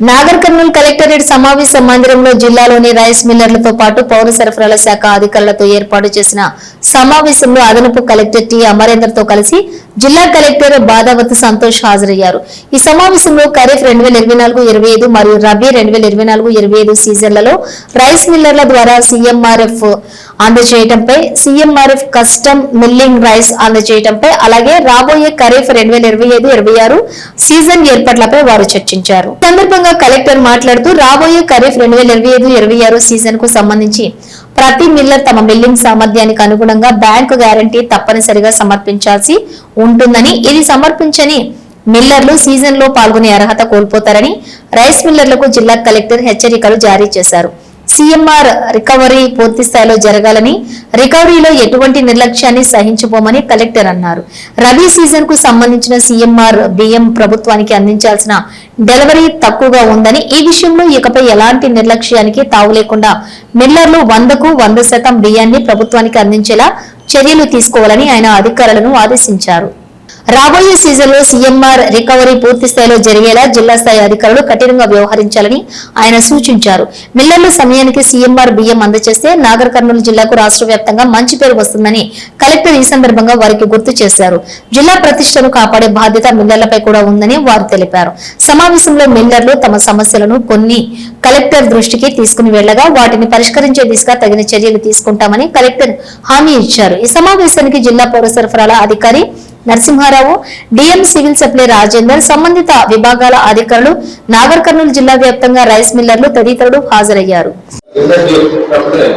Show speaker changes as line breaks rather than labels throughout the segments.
Nagar Kurnool collectorate సమావేశ మందిరంలో జిల్లాలోని రైస్ మిల్లర్లతో పాటు పౌర సరఫరాల శాఖ అధికారులతో ఏర్పాటు చేసిన సమావేశంలో అదనపు కలెక్టర్ టి అమరేందర్తో కలిసి జిల్లా కలెక్టర్ బాదావతి సంతోష్ హాజరయ్యారు. ఈ సమావేశంలో ఖరీఫ్ రెండు వేల ఇరవై నాలుగు ఇరవై ఐదు మరియు రబీ రెండు వేల ఇరవై నాలుగు ఇరవై ఐదు సీజన్లలో రైస్ మిల్లర్ల ద్వారా సీఎంఆర్ఎఫ్ అందజేయడంపై సీఎంఆర్ఎఫ్ కస్టమ్ మిల్లింగ్ రైస్ అందజేయడంపై అలాగే రాబోయే ఖరీఫ్ రెండు వేల ఇరవై ఐదు ఇరవై ఆరు సీజన్ ఏర్పాట్లపై వారు చర్చించారు. సందర్భంగా సందర్భంగా కలెక్టర్ మాట్లాడుతూ రాబోయే ఖరీఫ్ రెండు వేల ఇరవై ఐదు ఇరవై ఆరు సీజన్కు సంబంధించి ప్రతి మిల్లర్ తమ మిల్లింగ్ సామర్థ్యానికి అనుగుణంగా బ్యాంకు గ్యారంటీ తప్పనిసరిగా సమర్పించాల్సి ఉంటుందని ఇది సమర్పించని మిల్లర్లు సీజన్లో పాల్గొనే అర్హత కోల్పోతారని రైస్ మిల్లర్లకు జిల్లా కలెక్టర్ హెచ్చరికలు జారీ చేశారు. సీఎంఆర్ రికవరీ పూర్తి స్థాయిలో జరగాలని రికవరీలో ఎటువంటి నిర్లక్ష్యాన్ని సహించబోమని కలెక్టర్ అన్నారు. రబీ సీజన్కు సంబంధించిన సీఎంఆర్ బియ్యం ప్రభుత్వానికి అందించాల్సిన డెలివరీ తక్కువగా ఉందని ఈ విషయంలో ఇకపై ఎలాంటి నిర్లక్ష్యానికి తావు లేకుండా మిల్లర్లు వందకు వంద శాతం బియ్యాన్ని ప్రభుత్వానికి అందించేలా చర్యలు తీసుకోవాలని ఆయన అధికారులను ఆదేశించారు. రాబోయే సీజన్లో సీఎంఆర్ రికవరీ పూర్తి స్థాయిలో జరిగేలా జిల్లా స్థాయి అధికారులు కఠినంగా వ్యవహరించాలని ఆయన సూచించారు. మిల్లర్ల సమయానికి సీఎంఆర్ బియ్యం అందజేస్తే నాగర్ కర్నూలు జిల్లాకు రాష్ట్ర వ్యాప్తంగా మంచి పేరు వస్తుందని కలెక్టర్ ఈ సందర్భంగా వారికి గుర్తు చేశారు. జిల్లా ప్రతిష్టను కాపాడే బాధ్యత మిల్లర్లపై కూడా ఉందని వారు తెలిపారు. సమావేశంలో మిల్లర్లు తమ సమస్యలను కొన్ని కలెక్టర్ దృష్టికి తీసుకుని వెళ్ళగా వాటిని పరిష్కరించే దిశగా తగిన చర్యలు తీసుకుంటామని కలెక్టర్ హామీ ఇచ్చారు. ఈ సమావేశానికి జిల్లా పౌర సరఫరాల అధికారి Narasimha Rao DM civil supply Rajender సంబంధిత విభాగాల అధికారులు నాగర్ కర్నూలు జిల్లా వ్యాప్తంగా రైస్ మిల్లర్లు తదితరులు హాజరయ్యారు.
రిజల్ట్ చేసుకున్నప్పుడే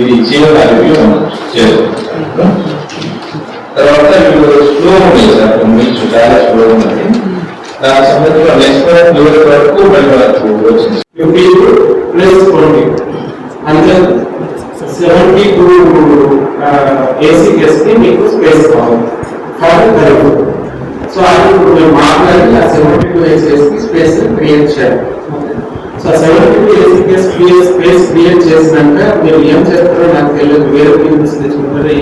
ఇది జీవన రివ్యూ చేస్తాం తర్వాత ఇప్పుడు స్లో ఉంది సార్ మీకు చాలా స్లో ఉన్నది దాని సంబంధించిన నెక్స్ట్ లెవెల్ వరకు మళ్ళీ మనకు వచ్చింది.
You people అంటే సెవెంటీ టూ ఏసీ seventy మీకు స్పేస్ కావాలి. ఫార్టీ థర్టీ సో అది ఇప్పుడు మేము మాట్లాడి ఆ సెవెంటీ టూ ఏసీ ఏసీఎస్కి స్పేస్ క్రియేట్ చేయాలి. So seventy two AC space create చేసినాక మీరు ఏం చేస్తారో నాకు తెలియదు. వేరే పీపుల్స్ తెచ్చుకుంటారో.